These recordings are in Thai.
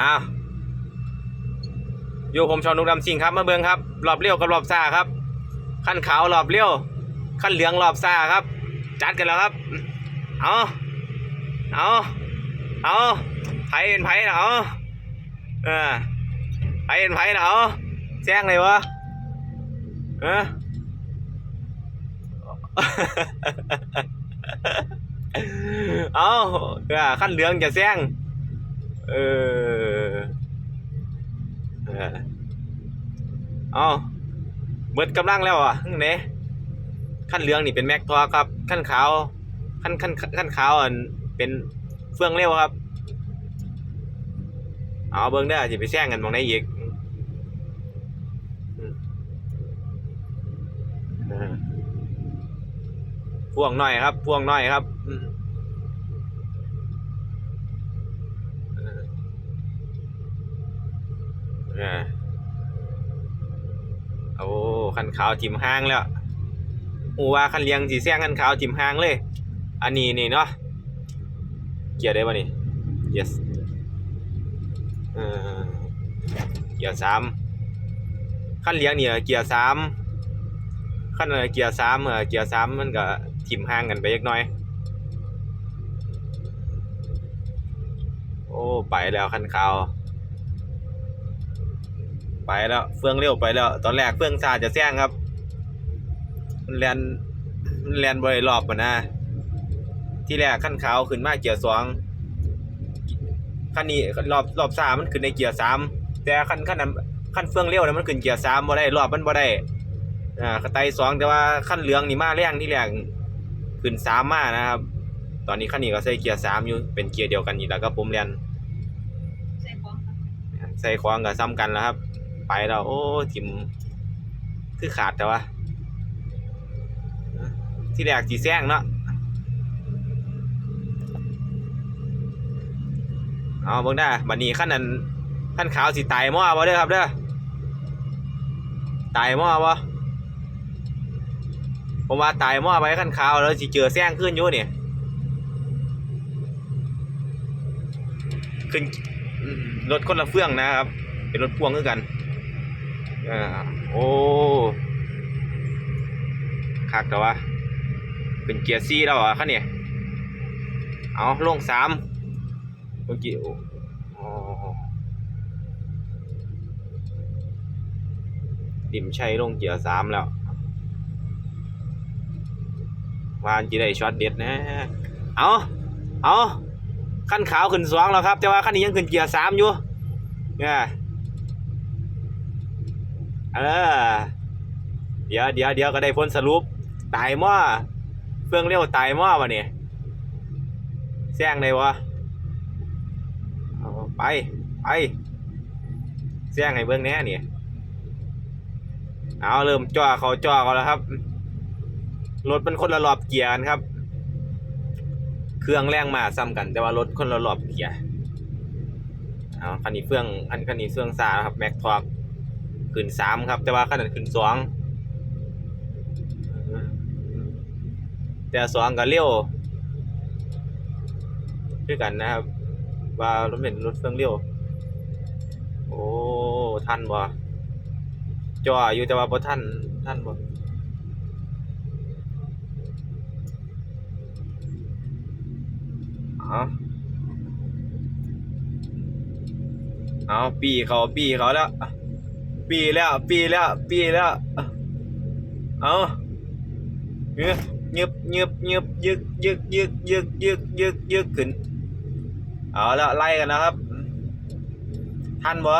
อ้าวอยู่ผมชอนุกดำสิงครับมาเบิงครับรอบเลี้ยวกับรอบซาครับขั้นขาวรอบเลี้ยวขั้นเหลืองรอบซาครับ จัดกันแล้วครับ เอาเอาเอาไผเป็นไผนะเอาเออไผเป็นไผนะเอาแจ้งเลยวะเออเอาเออขั้นเหลืองจะแซง เออเออเอาเบิดกำลังแล้วอะเนี่ยขั้นเหลืองนี่เป็นแม็กทอครับ ขั้นขาวขั้นขั้นขั้นขาวอันเป็นเฟื่องเร็วครับ เอาเบิ้งได้จะไปแซงกันมองได้อีกอืมเออพ่วงหน่อยครับพ่วงหน่อยครับ เออโอ้คันขาวจิ้มห้างแล้วอูว่าคันเลียงสีแซงคันขาวจิ้มห้างเลย อันนี้นี่เนาะ เกียร์ได้ป่ะนี่ yes เออเกียร์สามขั้นเลี้ยงเนี่ยเกียร์สามขั้นเอ่อเกียร์สามเออเกียร์สามมันก็ถิ่มห่างกันไปเล็กน้อย โอ้ ไปแล้วขั้นขาว ไปแล้วเฟื่องเร็วไปแล้ว ตอนแรกเฟื่องซาจะแซงครับมันแลนมันแลนบริรอบมันนะที่แรกขั้นขาวขึ้นมาเกียร์สองขั้นนี้รอบรอบสามมันขึ้นในเกียร์สามแต่ขั้นขั้นนั้นขั้นเฟื่องเร็วนะมันขึ้นเกียร์สามบ่ได้รอบมันบ่ได้อ่าไตสองแต่ว่าขั้นเหลืองนี่มาแรงที่แรกขึ้นสามมานะครับตอนนี้ขั้นนี้ก็ใส่เกียร์สามอยู่เป็นเกียร์เดียวกันอยู่แล้วก็ผมเรียนใส่ของค่ะใส่ควางกับซ้ำกันแล้วครับ ไปแล้วโอ้ทิมคือขาดแต่ว่าที่แรกสีแซงเนาะเอาเบิ่งได้บัดนี้ขั้นนั้นขั้นขาวสีตายหม้อบ่เด้อครับเด้อตายหม้อบ่ผมว่าตายหม้อไปขั้นขาวแล้วสิเจอแซงขึ้นอยู่นี่ขึ้นรถคนละเฟื่องนะครับ เป็นรถพ่วงคือกัน อ่าโอ้คักแต่ว่า เป็นเกียร์ซีแล้วอะคันนี้เอาลงสามเมื่อกี้โอ้อ๋อดิมชัยลงเกียร์สามแล้ววานจีได้ช็อตเด็ดนะ เอาเอาขั้นขาวขึ้นสองแล้วครับ แต่ว่าขั้นนี้ยังขึ้นเกียร์สามอยู่เนี่ย เออ เดี๋ยวเดี๋ยวเดี๋ยวก็ได้พ้นสรุป ตายหม้อเฟื่องเร็วตายม้อวะเนี่ยแซงได้วะไปไปแซงให้เบื้องแน่เนี่ยเอาเริ่มจ่อเขาจ่อเขาแล้วครับรถมันคนละรอบเกียร์กันครับ เครื่องแรงมาซ้ำกัน แต่ว่ารถคนละรอบเกียร์เอาคันนี้เฟื่องอันคันนี้เฟื่องซาครับแม็กทอก ขึ้นสามครับ แต่ว่าคันนั้นขึ้นสองแต่สองก็เร็วด้วยกันนะครับ ว่ารถเป็นรถเฟื่องเร็วโอ้ทันบ่จ่ออยู่แต่ว่าบ่ทันทันบ่เอาเอาปีเขาปีเขาแล้ว ปีแล้วปีแล้วปีแล้วเอาเงืบเงืบเงืบเงืบยึกยึกยึกยึกยึกยึกยึกขึ้นเอาแล้วไล่กันนะครับทันบ่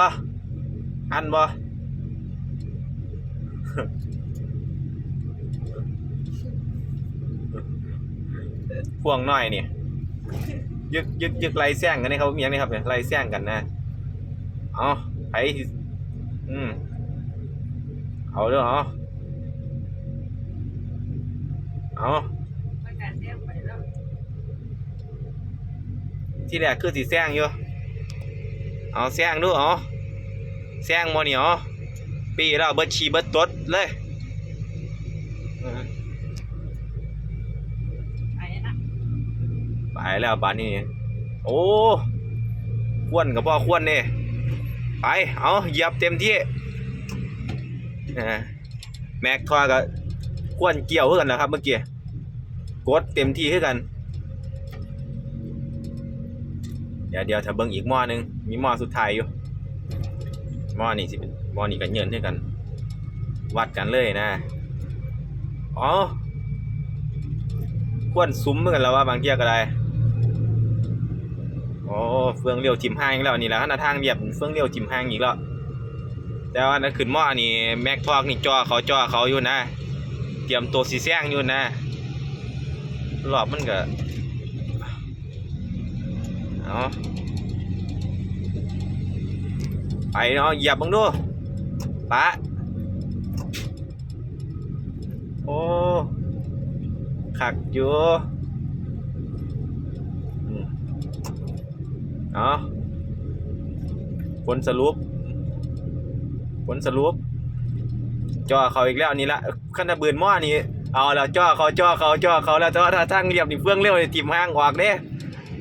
ทันบ่พวงน้อยนี่ยึกยึกยึกไล่แซงกันนี่ครับมีอย่างนี้ครับเนี่ยไล่แซงกันนะเอาไผสิ อืมเอาเด้อเอาเอาประกาศแจ้งไปแล้วที่แรกคือสีแซงอยู่ เอาแซงดูเอาแซงโมนี่เอาปีแล้วเบิดชีเบิดตดเลยอืมไปนะไปแล้วบานนี้ โอ้ควนกับพ่อควนนี่ ไป เอาเหยียบเต็มที่แม็กทอกับควนเกี่ยวเพื่อกันนะครับเมื่อกี้ กดเต็มที่เพื่อกันเดี๋ยวเดี๋ยวถ้าเบิ่งอีกหม้อหนึง มีหม้อสุดท้ายอยู่หม้อนี่สิหม้อนี่กันเยินเท่ากัน วัดกันเลยนะ อ๋อ ควนซุ้มเหมือนกันแล้วว่าบางเที่ยก็ได้ โอ้เฟืองเลี้ยวทิมห้างอีกแล้วนี่แหละขนาทางเรียบเฟืองเลี้ยวทิมห้างอีกแล้วแต่ว่านั่นขึ้นหม้อนี่แม็กทอกนี่จ่อเขาจ่อเขาอยู่นะ เตรียมตัวสีแซงอยู่นะรอบมันก็เอาไปเนาะเหยียบบังดูปะโอ้ขักอยู่อืม เอาผลสรุป ผลสรุปจอเขาอีกแล้วนี่ละขนาดบืนหม้อนี่เอาแล้วจอเขาจอเขาจอเขาแล้วแต่ว่าถ้าทางเรียบนี่เฟื่องเร็วเลยทิมห้างออกเด้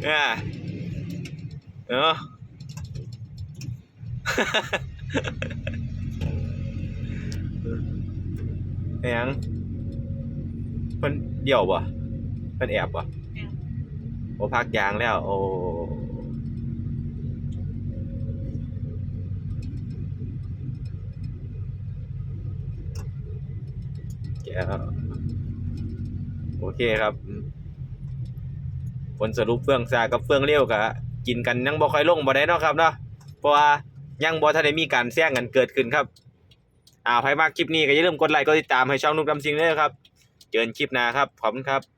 เออเออเอียงเพิ่นเดี่ยวบ่เพิ่นแอบบ่โอ้พักยางแล้ว โอ้ แกวโอเคครับ ผลสรุปเฟื่องซากับเฟื่องเลี้ยวกะกินกันยังบ่ค่อยลงบ่ได้เนาะครับเนาะเพราะว่ายังบ่ทันได้มีการแซงกันเกิดขึ้นครับอ่าใครมากคลิปนี้ก็อย่าลืมกดไลค์กดติดตามให้ช่องนุกดำซิงด้วยครับ เจอกันคลิปหน้าครับขอบคุณครับ